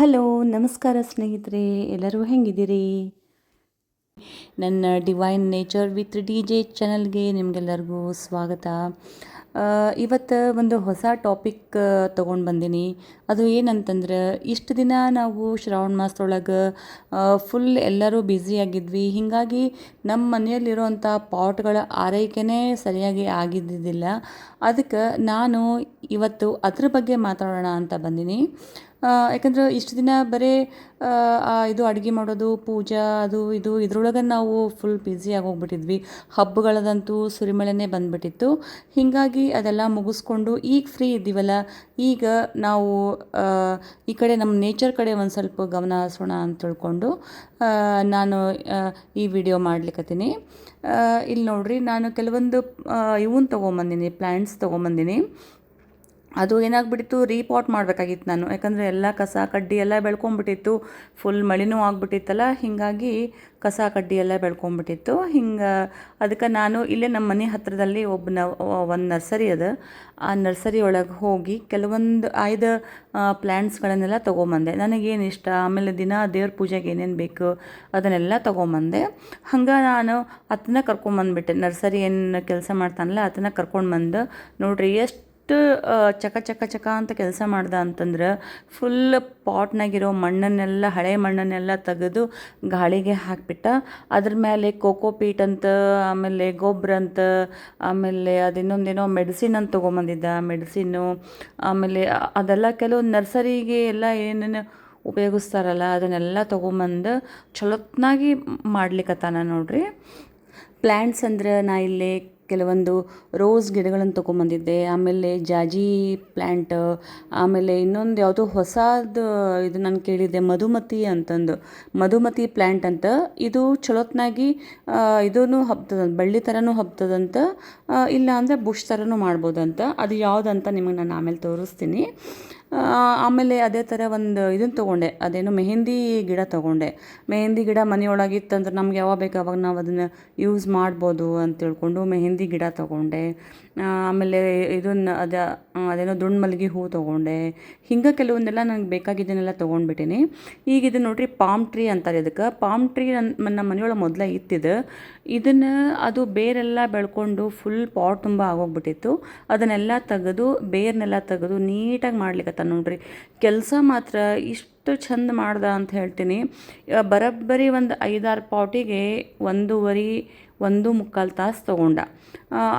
Hello, ನಮಸ್ಕಾರ ಸ್ನೇಹಿತರೆ, ಎಲ್ಲರೂ ಹೆಂಗಿದ್ದೀರಿ? ನನ್ನ divine nature with D J ಚಾನಲ್ಗೆ ನಿಮಗೆಲ್ಲರಿಗೂ ಸ್ವಾಗತ. ಇವತ್ತು ಒಂದು ಹೊಸ ಟಾಪಿಕ್ ತೊಗೊಂಡು ಬಂದೀನಿ. ಅದು ಏನಂತಂದ್ರೆ, ಇಷ್ಟು ದಿನ ನಾವು ಶ್ರಾವಣ ಮಾಸದೊಳಗೆ ಫುಲ್ ಎಲ್ಲರೂ ಬ್ಯುಸಿಯಾಗಿದ್ವಿ ಹೀಗಾಗಿ ನಮ್ಮ ಮನೆಯಲ್ಲಿರುವಂಥ ಪಾಟ್ಗಳ ಆರೈಕೆನೇ ಸರಿಯಾಗಿ ಆಗಿದ್ದಿದ್ದಿಲ್ಲ. ಅದಕ್ಕೆ ನಾನು ಇವತ್ತು ಅದ್ರ ಬಗ್ಗೆ ಮಾತಾಡೋಣ ಅಂತ ಬಂದೀನಿ. ಯಾಕಂದ್ರೆ ಇಷ್ಟು ದಿನ ಬರೀ ಇದು ಅಡುಗೆ ಮಾಡೋದು, ಪೂಜಾ, ಅದು ಇದು, ಇದ್ರೊಳಗೆ ನಾವು ಫುಲ್ ಬ್ಯುಸಿ ಹೋಗ್ಬಿಟ್ಟಿದ್ವಿ ಹಬ್ಬಗಳದಂತೂ ಸುರಿಮಳೆನೇ ಬಂದ್ಬಿಟ್ಟಿತ್ತು. ಹೀಗಾಗಿ ಅದೆಲ್ಲ ಮುಗಿಸ್ಕೊಂಡು ಈಗ ಫ್ರೀ ಇದ್ದೀವಲ್ಲ, ಈಗ ನಾವು ಈ ಕಡೆ ನಮ್ಮ ನೇಚರ್ ಕಡೆ ಒಂದು ಸ್ವಲ್ಪ ಗಮನ ಹರಿಸೋಣ ಅಂತ ತಿಳ್ಕೊಂಡು ನಾನು ಈ ವಿಡಿಯೋ ಮಾಡ್ಲಿಕ್ಕತ್ತೀನಿ ಇಲ್ಲಿ ನೋಡ್ರಿ, ನಾನು ಕೆಲವೊಂದು ಇವನ್ ತೊಗೊಂಬಂದಿನಿ ಪ್ಲ್ಯಾಂಟ್ಸ್ ತೊಗೊಂಬಂದಿನಿ. ಅದು ಏನಾಗ್ಬಿಟ್ಟಿತ್ತು ರೀಪಾಟ್ ಮಾಡಬೇಕಾಗಿತ್ತು ನಾನು. ಯಾಕಂದರೆ ಎಲ್ಲ ಕಸ, ಕಡ್ಡಿ ಎಲ್ಲ ಬೆಳ್ಕೊಂಬಿಟ್ಟಿತ್ತು. ಫುಲ್ ಮಳಿನೂ ಆಗ್ಬಿಟ್ಟಿತ್ತಲ್ಲ, ಹೀಗಾಗಿ ಕಸ, ಕಡ್ಡಿ ಎಲ್ಲ ಬೆಳ್ಕೊಂಬಿಟ್ಟಿತ್ತು. ಹಿಂಗೆ, ಅದಕ್ಕೆ ನಾನು ಇಲ್ಲೇ ನಮ್ಮ ಮನೆ ಹತ್ತಿರದಲ್ಲಿ ಒಬ್ಬ ಒಂದು ನರ್ಸರಿ ಅದ. ಆ ನರ್ಸರಿ ಒಳಗೆ ಹೋಗಿ ಕೆಲವೊಂದು ಆಯ್ದ ಪ್ಲ್ಯಾಂಟ್ಸ್ಗಳನ್ನೆಲ್ಲ ತೊಗೊಂಬಂದೆ. ನನಗೇನು ಇಷ್ಟ, ಆಮೇಲೆ ದಿನ ದೇವ್ರ ಪೂಜೆಗೆ ಏನೇನು ಬೇಕು ಅದನ್ನೆಲ್ಲ ತೊಗೊಂಬಂದೆ. ಹಂಗೆ ನಾನು ಅದನ್ನ ಕರ್ಕೊಂಬಂದ್ಬಿಟ್ಟೆ. ನರ್ಸರಿ ಏನು ಕೆಲಸ ಮಾಡ್ತಾನಲ್ಲ ಅದನ್ನ ಕರ್ಕೊಂಡು ಬಂದು, ನೋಡ್ರಿ ಎಷ್ಟು ಎಷ್ಟು ಚಕ ಚಕ ಚಕ ಅಂತ ಕೆಲಸ ಮಾಡ್ದೆ ಅಂತಂದ್ರೆ ಫುಲ್ ಪಾಟ್ನಾಗಿರೋ ಮಣ್ಣನ್ನೆಲ್ಲ, ಹಳೆ ಮಣ್ಣನ್ನೆಲ್ಲ ತೆಗೆದು ಗಾಳಿಗೆ ಹಾಕಿಬಿಟ್ಟ, ಅದ್ರ ಮೇಲೆ ಕೋಕೋ ಪೀಟ್ ಅಂತ, ಆಮೇಲೆ ಗೊಬ್ಬರ ಅಂತ, ಆಮೇಲೆ ಅದಿನ್ನೊಂದೇನೋ ಮೆಡಿಸಿನ್ ಅಂತ ತೊಗೊಂಬಂದಿದ್ದ ಮೆಡಿಸಿನ್ನು ಆಮೇಲೆ ಅದೆಲ್ಲ ಕೆಲವು ನರ್ಸರಿಗೆ ಎಲ್ಲ ಏನೇನು ಉಪಯೋಗಿಸ್ತಾರಲ್ಲ, ಅದನ್ನೆಲ್ಲ ತೊಗೊಂಬಂದು ಚಲೋತ್ನಾಗಿ ಮಾಡ್ಲಿಕ್ಕತ್ತಾನ ನೋಡ್ರಿ. ಪ್ಲ್ಯಾಂಟ್ಸ್ ಅಂದ್ರೆ ನಾ ಇಲ್ಲಿ ಕೆಲವೊಂದು ರೋಸ್ ಗಿಡಗಳನ್ನು ತೊಗೊಂಬಂದಿದ್ದೆ, ಆಮೇಲೆ ಜಾಜಿ ಪ್ಲ್ಯಾಂಟ್ ಆಮೇಲೆ ಇನ್ನೊಂದು ಯಾವುದೋ ಹೊಸದು ಇದು ನಾನು ಕೇಳಿದ್ದೆ, ಮಧುಮತಿ ಅಂತಂದು. ಮಧುಮತಿ ಪ್ಲ್ಯಾಂಟ್ ಅಂತ ಇದು ಚಲೋತ್ನಾಗಿ ಇದೂ ಹಬ್ತದ, ಬಳ್ಳಿ ಥರನೂ ಹಬ್ತದಂತ ಇಲ್ಲ ಅಂದರೆ ಬುಷ್ ಥರನೂ ಮಾಡ್ಬೋದಂತ. ಅದು ಯಾವುದಂತ ನಿಮಗೆ ನಾನು ಆಮೇಲೆ ತೋರಿಸ್ತೀನಿ. ಆಮೇಲೆ ಅದೇ ಥರ ಒಂದು ಇದನ್ನು ತೊಗೊಂಡೆ. ಅದೇನೋ ಮೆಹಂದಿ ಗಿಡ ತೊಗೊಂಡೆ. ಮೆಹಂದಿ ಗಿಡ ಮನೆಯೊಳಗಿತ್ತಂದ್ರೆ ನಮ್ಗೆ ಯಾವಾಗ ಬೇಕು ಅವಾಗ ನಾವು ಅದನ್ನು ಯೂಸ್ ಮಾಡ್ಬೋದು ಅಂತ ತಿಳ್ಕೊಂಡು ಮೆಹಂದಿ ಗಿಡ ತೊಗೊಂಡೆ. ಆಮೇಲೆ ಇದನ್ನು ಅದ, ಅದೇನೋ ದುಂಡು ಮಲ್ಲಿಗೆ ಹೂ ತೊಗೊಂಡೆ. ಹಿಂಗೆ ಕೆಲವೊಂದೆಲ್ಲ ನನಗೆ ಬೇಕಾಗಿದ್ದನ್ನೆಲ್ಲ ತೊಗೊಂಡ್ಬಿಟ್ಟಿನಿ. ಈಗ ಇದು ನೋಡ್ರಿ ಪಾಮ್ ಟ್ರೀ ಅಂತಾರೆ ಇದಕ್ಕೆ. ಪಾಮ್ ಟ್ರೀ ನನ್ನ ನಮ್ಮ ಮನೆಯೊಳಗೆ ಮೊದಲೇ ಇತ್ತಿದ್ದು. ಇದನ್ನು ಅದು ಬೇರೆಲ್ಲ ಬೆಳ್ಕೊಂಡು ಫುಲ್ ಪಾಟ್ ತುಂಬ ಆಗೋಗ್ಬಿಟ್ಟಿತ್ತು. ಅದನ್ನೆಲ್ಲ ತೆಗೆದು, ಬೇರ್ನೆಲ್ಲ ತೆಗೆದು ನೀಟಾಗಿ ಮಾಡ್ಲಿಕ್ಕತ್ತ ನೋಡ್ರಿ. ಕೆಲಸ ಮಾತ್ರ ಇಷ್ಟು ಚಂದ ಮಾಡ್ದ ಅಂತ ಹೇಳ್ತೀನಿ. ಬರೋಬ್ಬರಿ ಒಂದು ಐದಾರು ಪಾಟಿಗೆ ಒಂದೂವರೆ, ಒಂದು ಮುಕ್ಕಾಲು ತಾಸು ತೊಗೊಂಡ.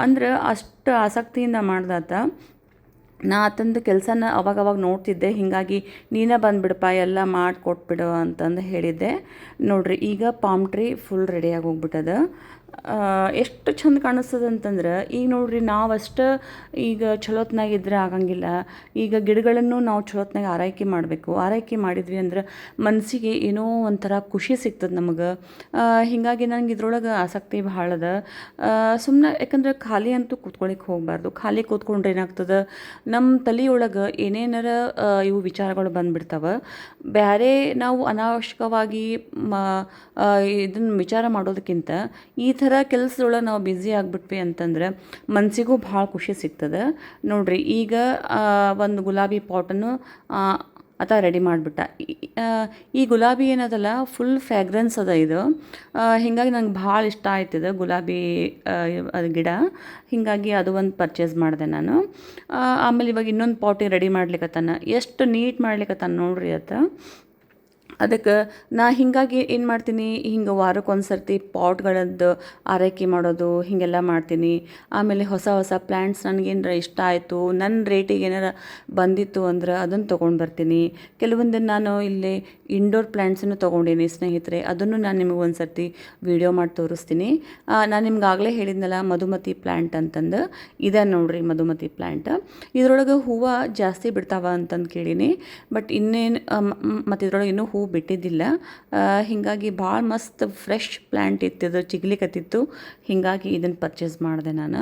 ಅಂದ್ರೆ ಅಷ್ಟು ಆಸಕ್ತಿಯಿಂದ ಮಾಡ್ದಾತ. ನಾ ಆತಂದು ಕೆಲಸನ ಅವಾಗವಾಗ ನೋಡ್ತಿದ್ದೆ. ಹೀಗಾಗಿ ನೀನೇ ಬಂದುಬಿಡಪ್ಪ, ಎಲ್ಲ ಮಾಡಿಕೊಟ್ಬಿಡು ಅಂತಂದು ಹೇಳಿದ್ದೆ. ನೋಡ್ರಿ, ಈಗ ಪಾಮ್ ಟ್ರೀ ಫುಲ್ ರೆಡಿಯಾಗಿ ಹೋಗ್ಬಿಟ್ಟದ. ಎಷ್ಟು ಚಂದ ಕಾಣಿಸ್ತದೆ ಅಂತಂದ್ರೆ, ಈಗ ನೋಡ್ರಿ ನಾವಷ್ಟು ಈಗ ಚಲೋತ್ನಾಗಿದ್ರೆ ಆಗಂಗಿಲ್ಲ. ಈಗ ಗಿಡಗಳನ್ನು ನಾವು ಚಲೋತ್ನಾಗ ಆರೈಕೆ ಮಾಡಬೇಕು. ಆರೈಕೆ ಮಾಡಿದ್ವಿ ಅಂದ್ರೆ ಮನಸ್ಸಿಗೆ ಏನೋ ಒಂಥರ ಖುಷಿ ಸಿಗ್ತದೆ ನಮಗೆ. ಹೀಗಾಗಿ ನನಗೆ ಇದ್ರೊಳಗೆ ಆಸಕ್ತಿ ಭಾಳ ಅದ. ಸುಮ್ಮನೆ ಯಾಕಂದ್ರೆ ಖಾಲಿ ಅಂತೂ ಕೂತ್ಕೊಳ್ಳಿಕ್ಕೆ ಹೋಗಬಾರ್ದು. ಖಾಲಿ ಕೂತ್ಕೊಂಡ್ರೆ ಏನಾಗ್ತದೆ? ನಮ್ಮ ತಲೆಯೊಳಗೆ ಏನೇನಾರ ಇವು ವಿಚಾರಗಳು ಬಂದುಬಿಡ್ತಾವೆ. ಬೇರೆ ನಾವು ಅನಾವಶ್ಯಕವಾಗಿ ಇದನ್ನು ವಿಚಾರ ಮಾಡೋದಕ್ಕಿಂತ ಈ ಥರ ಕೆಲಸದೊಳಗೆ ನಾವು ಬ್ಯುಸಿ ಆಗಿಬಿಟ್ವಿ ಅಂತಂದ್ರೆ ಮನಸ್ಸಿಗೂ ಭಾಳ ಖುಷಿ ಸಿಗ್ತದೆ. ನೋಡಿರಿ, ಈಗ ಒಂದು ಗುಲಾಬಿ ಪಾಟನ್ನು ಆತ ರೆಡಿ ಮಾಡಿಬಿಟ್ಟ. ಈ ಗುಲಾಬಿ ಏನದಲ್ಲ ಫುಲ್ ಫ್ಯಾಗ್ರೆನ್ಸ್ ಅದ ಇದು. ಹೀಗಾಗಿ ನಂಗೆ ಭಾಳ ಇಷ್ಟ ಆಯ್ತಿದೆ ಗುಲಾಬಿ ಅದು ಗಿಡ. ಹೀಗಾಗಿ ಅದು ಒಂದು ಪರ್ಚೇಸ್ ಮಾಡಿದೆ ನಾನು. ಆಮೇಲೆ ಇವಾಗ ಇನ್ನೊಂದು ಪಾಟಿ ರೆಡಿ ಮಾಡ್ಲಿಕ್ಕತ್ತಾನ ಎಷ್ಟು ನೀಟ್ ಮಾಡ್ಲಿಕ್ಕತ್ತಾನ ನೋಡ್ರಿ ಆತ. ಅದಕ್ಕೆ ನಾ ಹೀಗಾಗಿ ಏನು ಮಾಡ್ತೀನಿ? ಹಿಂಗೆ ವಾರಕ್ಕೊಂದು ಸರ್ತಿ ಪಾಟ್ಗಳದ್ದು ಆರೈಕೆ ಮಾಡೋದು, ಹೀಗೆಲ್ಲ ಮಾಡ್ತೀನಿ. ಆಮೇಲೆ ಹೊಸ ಹೊಸ ಪ್ಲ್ಯಾಂಟ್ಸ್ ನನಗೇನಾರ ಇಷ್ಟ ಆಯಿತು ನನ್ನ ರೇಟಿಗೆ ಏನಾರ ಬಂದಿತ್ತು ಅಂದ್ರೆ ಅದನ್ನು ತೊಗೊಂಡು ಬರ್ತೀನಿ. ಕೆಲವೊಂದು ನಾನು ಇಲ್ಲಿ ಇಂಡೋರ್ ಪ್ಲ್ಯಾಂಟ್ಸನ್ನು ತೊಗೊಂಡೀನಿ ಸ್ನೇಹಿತರೆ, ಅದನ್ನು ನಾನು ನಿಮಗೆ ಒಂದು ಸರ್ತಿ ವಿಡಿಯೋ ಮಾಡಿ ತೋರಿಸ್ತೀನಿ. ನಾನು ನಿಮ್ಗೆ ಆಗಲೇ ಹೇಳಿದ್ನಲ್ಲ ಮಧುಮತಿ ಪ್ಲ್ಯಾಂಟ್ ಅಂತಂದು. ಇದೆ ನೋಡ್ರಿ ಮಧುಮತಿ ಪ್ಲ್ಯಾಂಟ್ ಇದ್ರೊಳಗೆ ಹೂವು ಜಾಸ್ತಿ ಬಿಡ್ತಾವ ಅಂತಂದು ಕೇಳೀನಿ. ಬಟ್ ಇನ್ನೇನು ಮತ್ತು ಇದ್ರೊಳಗೆ ಇನ್ನೂ ಹೂ ಬಿಟ್ಟಿದ್ದಿಲ್ಲ. ಹೀಗಾಗಿ ಭಾಳ ಮಸ್ತ್ ಫ್ರೆಶ್ ಪ್ಲ್ಯಾಂಟ್ ಇತ್ತು ಅದು ಚಿಗ್ಲಿಕತ್ತಿತ್ತು. ಹೀಗಾಗಿ ಇದನ್ನು ಪರ್ಚೇಸ್ ಮಾಡಿದೆ ನಾನು.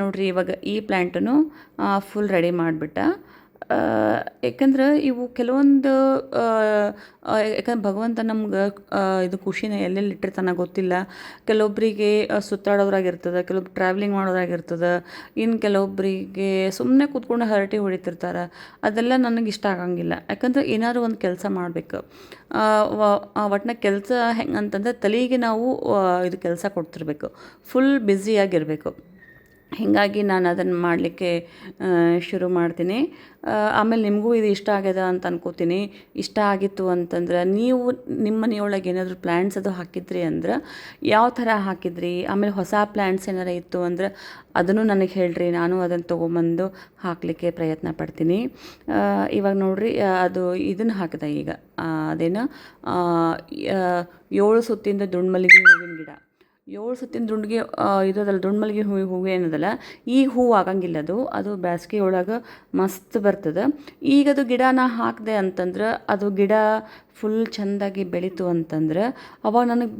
ನೋಡ್ರಿ ಇವಾಗ ಈ ಪ್ಲ್ಯಾಂಟನ್ನು ಫುಲ್ ರೆಡಿ ಮಾಡಿಬಿಟ್ಟ. ಯಾಕಂದ್ರೆ ಇವು ಕೆಲವೊಂದು ಯಾಕಂದ್ರೆ ಭಗವಂತ ನಮ್ಗೆ ಇದು ಖುಷಿನ ಎಲ್ಲೆಲ್ಲಿ ಇಟ್ಟಿರ್ತಾನೆ ಗೊತ್ತಿಲ್ಲ. ಕೆಲವೊಬ್ಬರಿಗೆ ಸುತ್ತಾಡೋದ್ರಾಗಿರ್ತದೆ ಕೆಲವೊಬ್ರು ಟ್ರಾವೆಲಿಂಗ್ ಮಾಡೋರಾಗಿರ್ತದೆ ಇನ್ನು ಕೆಲವೊಬ್ಬರಿಗೆ ಸುಮ್ಮನೆ ಕೂತ್ಕೊಂಡು ಹರಟಿ ಹೊಡಿತಿರ್ತಾರೆ. ಅದೆಲ್ಲ ನನಗೆ ಇಷ್ಟ ಆಗಂಗಿಲ್ಲ. ಯಾಕಂದ್ರೆ ಏನಾದ್ರು ಒಂದು ಕೆಲಸ ಮಾಡಬೇಕು. ಒಟ್ಟಿನ ಕೆಲಸ ಹೆಂಗೆ ಅಂತಂದ್ರೆ ತಲೆಗೆ ನಾವು ಇದು ಕೆಲಸ ಕೊಡ್ತಿರ್ಬೇಕು. ಫುಲ್ ಬ್ಯುಸಿಯಾಗಿರಬೇಕು ಹೀಗಾಗಿ ನಾನು ಅದನ್ನು ಮಾಡಲಿಕ್ಕೆ ಶುರು ಮಾಡ್ತೀನಿ. ಆಮೇಲೆ ನಿಮಗೂ ಇದು ಇಷ್ಟ ಆಗ್ಯದ ಅಂತ ಅನ್ಕೋತೀನಿ. ಇಷ್ಟ ಆಗಿತ್ತು ಅಂತಂದ್ರೆ ನೀವು ನಿಮ್ಮ ಮನೆಯೊಳಗೆ ಏನಾದರೂ ಪ್ಲ್ಯಾಂಟ್ಸ್ ಅದು ಹಾಕಿದ್ರಿ ಅಂದ್ರೆ ಯಾವ ಥರ ಹಾಕಿದ್ರಿ? ಆಮೇಲೆ ಹೊಸ ಪ್ಲ್ಯಾಂಟ್ಸ್ ಏನಾರ ಇತ್ತು ಅಂದ್ರೆ ಅದನ್ನು ನನಗೆ ಹೇಳ್ರಿ. ನಾನು ಅದನ್ನು ತೊಗೊಂಬಂದು ಹಾಕಲಿಕ್ಕೆ ಪ್ರಯತ್ನ ಪಡ್ತೀನಿ. ಇವಾಗ ನೋಡಿರಿ ಅದು ಇದನ್ನು ಹಾಕಿದೆ ಈಗ. ಅದೇನು? ಏಳು ಸುತ್ತಿಂದ ದುಂಡ್ಮಲ್ಲಿಗೆ ಹೂವಿನ ಗಿಡ. ಏಳು ಸುತ್ತಿನ ದುಂಡಿಗೆ ಇದದಲ್ಲ ಮಲ್ಲಿಗೆ ಹೂವು ಹೂವು ಏನದಲ್ಲ ಈ ಹೂವು ಆಗಂಗಿಲ್ಲ ಅದು. ಅದು ಬ್ಯಾಸ್ಗೆ ಒಳಗೆ ಮಸ್ತ್ ಬರ್ತದೆ. ಈಗ ಅದು ಗಿಡ ನಾ ಹಾಕಿದೆ ಅಂತಂದ್ರೆ, ಅದು ಗಿಡ ಫುಲ್ ಚೆಂದಾಗಿ ಬೆಳೀತು ಅಂತಂದ್ರೆ, ಅವಾಗ ನನಗೆ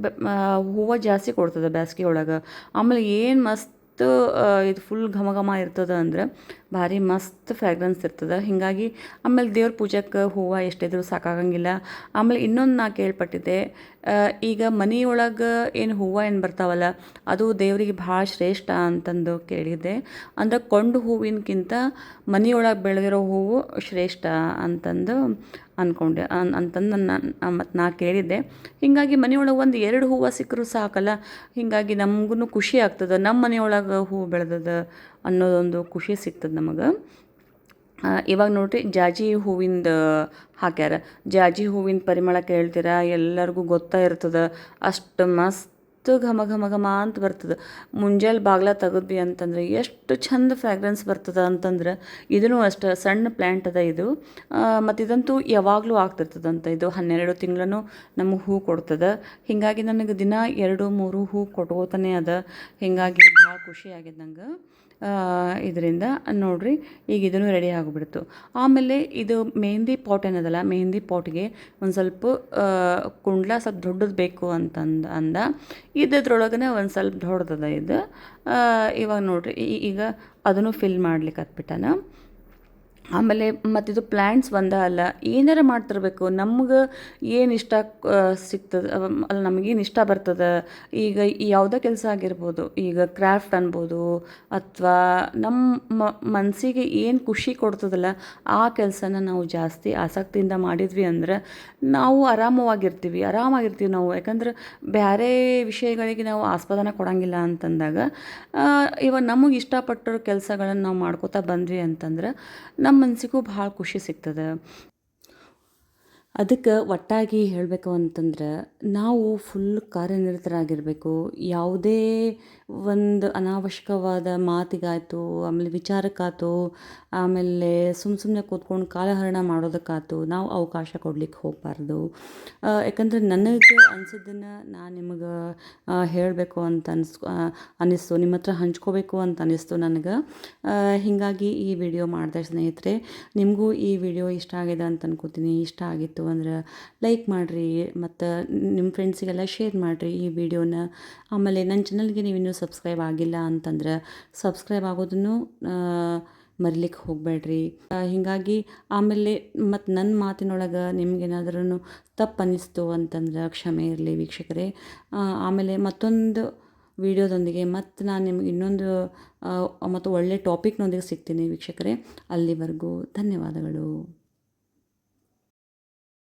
ಹೂವು ಜಾಸ್ತಿ ಕೊಡ್ತದೆ ಬ್ಯಾಸ್ಗೆ ಒಳಗೆ ಆಮೇಲೆ ಏನು ಮಸ್ತ್ ಇದು ಫುಲ್ ಘಮ ಘಮ ಇರ್ತದೆ ಅಂದ್ರೆ ಭಾರಿ ಮಸ್ತ್ ಫ್ರಾಗ್ರೆನ್ಸ್ ಇರ್ತದೆ. ಹೀಗಾಗಿ ಆಮೇಲೆ ದೇವ್ರ ಪೂಜೆಗೆ ಹೂವು ಎಷ್ಟಿದ್ರು ಸಾಕಾಗಂಗಿಲ್ಲ. ಆಮೇಲೆ ಇನ್ನೊಂದು ನಾ ಕೇಳ್ಪಟ್ಟಿದ್ದೆ ಈಗ ಮನೆಯೊಳಗೆ ಏನು ಹೂವು ಏನು ಬರ್ತಾವಲ್ಲ, ಅದು ದೇವರಿಗೆ ಭಾಳ ಶ್ರೇಷ್ಠ ಅಂತಂದು ಕೇಳಿದ್ದೆ. ಅಂದ್ರೆ ಕೊಂಡು ಹೂವಿನಕ್ಕಿಂತ ಮನೆಯೊಳಗೆ ಬೆಳೆದಿರೋ ಹೂವು ಶ್ರೇಷ್ಠ ಅಂತಂದು ಅಂದ್ಕೊಂಡೆ ಅಂತಂದು ನಾನು ಮತ್ತು ನಾ ಕೇಳಿದ್ದೆ. ಹೀಗಾಗಿ ಮನೆಯೊಳಗೆ ಒಂದು ಎರಡು ಹೂವು ಸಿಕ್ಕರೂ ಸಾಕಲ್ಲ. ಹೀಗಾಗಿ ನಮಗೂ ಖುಷಿ ಆಗ್ತದೆ. ನಮ್ಮ ಮನೆಯೊಳಗೆ ಹೂವು ಬೆಳೆದದ ಅನ್ನೋದೊಂದು ಖುಷಿ ಸಿಗ್ತದೆ ನಮಗೆ. ಇವಾಗ ನೋಡ್ರಿ ಜಾಜಿ ಹೂವಿಂದ ಹಾಕ್ಯಾರ. ಜಾಜಿ ಹೂವಿನ ಪರಿಮಳ ಕೇಳ್ತೀರಾ? ಎಲ್ಲರಿಗೂ ಗೊತ್ತಾ ಇರ್ತದೆ. ಅಷ್ಟು ಮಸ್ತ್ ಘಮ ಘಮ ಘಮ ಅಂತ ಬರ್ತದೆ. ಮುಂಜಾನೆ ಬಾಗ್ಲ ತೆಗೆದ್ವಿ ಅಂತಂದ್ರೆ ಎಷ್ಟು ಚಂದ ಫ್ರಾಗ್ರೆನ್ಸ್ ಬರ್ತದೆ ಅಂತಂದ್ರೆ ಇದೂ ಅಷ್ಟು ಸಣ್ಣ ಪ್ಲ್ಯಾಂಟ್ ಅದ ಇದು. ಮತ್ತು ಇದಂತೂ ಯಾವಾಗಲೂ ಆಗ್ತಿರ್ತದಂತ ಇದು. ಹನ್ನೆರಡು ತಿಂಗಳೂ ನಮಗೆ ಹೂ ಕೊಡ್ತದೆ. ಹೀಗಾಗಿ ನನಗೆ ದಿನ ಎರಡು ಮೂರು ಹೂ ಕೊಟ್ಕೋತಾನೆ ಅದ. ಹೀಗಾಗಿ ಭಾಳ ಖುಷಿ ಆಗ್ಯದ ನಂಗೆ ಇದರಿಂದ ನೋಡಿರಿ, ಈಗ ಇದನ್ನು ರೆಡಿ ಆಗಿಬಿಡ್ತು. ಆಮೇಲೆ ಇದು ಮೆಹಂದಿ ಪಾಟ್ ಏನದಲ್ಲ ಮೆಹಂದಿ ಪಾಟ್ಗೆ ಒಂದು ಸ್ವಲ್ಪ ಕುಂಡ್ಲ ಸ್ವಲ್ಪ ದೊಡ್ಡದು ಬೇಕು ಅಂತಂದು, ಅಂದ. ಇದ್ದದ್ರೊಳಗನೆ ಒಂದು ಸ್ವಲ್ಪ ದೊಡ್ಡದದ ಇದು. ಇವಾಗ ನೋಡಿರಿ ಈಗ ಅದನ್ನು ಫಿಲ್ ಮಾಡ್ಲಿಕ್ಕೆ ಹತ್ಬಿಟ್ಟಾನ. ಆಮೇಲೆ ಮತ್ತಿದು ಪ್ಲ್ಯಾಂಟ್ಸ್ ಒಂದೇ ಅಲ್ಲ, ಏನಾರ ಮಾಡ್ತಿರ್ಬೇಕು? ನಮ್ಗೆ ಏನು ಇಷ್ಟ ಸಿಗ್ತದೆ ಅಲ್ಲ ನಮಗೇನು ಇಷ್ಟ ಬರ್ತದೆ? ಈಗ ಯಾವುದೇ ಕೆಲಸ ಆಗಿರ್ಬೋದು, ಈಗ ಕ್ರಾಫ್ಟ್ ಅನ್ಬೋದು, ಅಥವಾ ನಮ್ಮ ಮನಸ್ಸಿಗೆ ಏನು ಖುಷಿ ಕೊಡ್ತದಲ್ಲ, ಆ ಕೆಲಸನ ನಾವು ಜಾಸ್ತಿ ಆಸಕ್ತಿಯಿಂದ ಮಾಡಿದ್ವಿ ಅಂದ್ರೆ ನಾವು ಆರಾಮವಾಗಿರ್ತೀವಿ, ಆರಾಮಾಗಿರ್ತೀವಿ ನಾವು. ಯಾಕಂದ್ರೆ ಬೇರೆ ವಿಷಯಗಳಿಗೆ ನಾವು ಆಸ್ಪದನ ಕೊಡೋಂಗಿಲ್ಲ ಅಂತಂದಾಗ ಇವಾಗ ನಮಗೆ ಇಷ್ಟಪಟ್ಟಿರೋ ಕೆಲಸಗಳನ್ನು ನಾವು ಮಾಡ್ಕೋತಾ ಬಂದ್ವಿ ಅಂತಂದ್ರೆ ನಮ್ಮ ಮನಸ್ಸಿಗೂ ಭಾಳ ಖುಷಿ ಸಿಗ್ತದೆ. ಅದಕ್ಕೆ ಒಟ್ಟಾಗಿ ಹೇಳಬೇಕು ಅಂತಂದ್ರೆ ನಾವು ಫುಲ್ ಕಾರ್ಯನಿರತರಾಗಿರಬೇಕು. ಯಾವುದೇ ಒಂದು ಅನಾವಶ್ಯಕವಾದ ಮಾತಿಗಾಯ್ತು, ಆಮೇಲೆ ವಿಚಾರಕ್ಕಾಯ್ತು ಆಮೇಲೆ ಸುಮ್ಮ ಸುಮ್ಮನೆ ಕೂತ್ಕೊಂಡು ಕಾಲಹರಣ ಮಾಡೋದಕ್ಕಾಯ್ತು. ನಾವು ಅವಕಾಶ ಕೊಡ್ಲಿಕ್ಕೆ ಹೋಗಬಾರ್ದು. ಯಾಕಂದ್ರೆ ನನಗೆ ಅನಿಸಿದ್ದನ್ನು ನಾನು ನಿಮಗೆ ಹೇಳಬೇಕು ಅಂತ ಅನ್ಸ್ ಅನ್ನಿಸ್ತು. ನಿಮ್ಮ ಹತ್ರ ಹಂಚ್ಕೋಬೇಕು ಅಂತ ಅನ್ನಿಸ್ತು ನನಗೆ. ಹೀಗಾಗಿ ಈ ವಿಡಿಯೋ ಮಾಡಿದೆ ಸ್ನೇಹಿತರೆ. ನಿಮಗೂ ಈ ವಿಡಿಯೋ ಇಷ್ಟ ಆಗಿದೆ ಅಂತ ಅನ್ಕೋತೀನಿ. ಇಷ್ಟ ಆಗಿತ್ತು ಅಂದ್ರೆ ಲೈಕ್ ಮಾಡಿರಿ ಮತ್ತು ನಿಮ್ಮ ಫ್ರೆಂಡ್ಸಿಗೆಲ್ಲ ಶೇರ್ ಮಾಡಿರಿ ಈ ವಿಡಿಯೋನ. ಆಮೇಲೆ ನನ್ನ ಚಾನಲ್ಗೆ ನೀವು ಇನ್ನೂ ಸಬ್ಸ್ಕ್ರೈಬ್ ಆಗಿಲ್ಲ ಅಂತಂದ್ರೆ ಸಬ್ಸ್ಕ್ರೈಬ್ ಆಗೋದನ್ನು ಮರಿಲಿಕ್ಕೆ ಹೋಗಬೇಡ್ರಿ. ಹೀಗಾಗಿ ಆಮೇಲೆ ಮತ್ತು ನನ್ನ ಮಾತಿನೊಳಗೆ ನಿಮ್ಗೇನಾದ್ರೂ ತಪ್ಪು ಅನ್ನಿಸ್ತು ಅಂತಂದ್ರೆ ಕ್ಷಮೆ ಇರಲಿ ವೀಕ್ಷಕರೇ. ಆಮೇಲೆ ಮತ್ತೊಂದು ವಿಡಿಯೋದೊಂದಿಗೆ ಮತ್ತು ನಾನು ನಿಮ್ಗೆ ಇನ್ನೊಂದು ಮತ್ತು ಒಳ್ಳೆಯ ಟಾಪಿಕ್ನೊಂದಿಗೆ ಸಿಗ್ತೀನಿ ವೀಕ್ಷಕರೇ. ಅಲ್ಲಿವರೆಗೂ ಧನ್ಯವಾದಗಳು.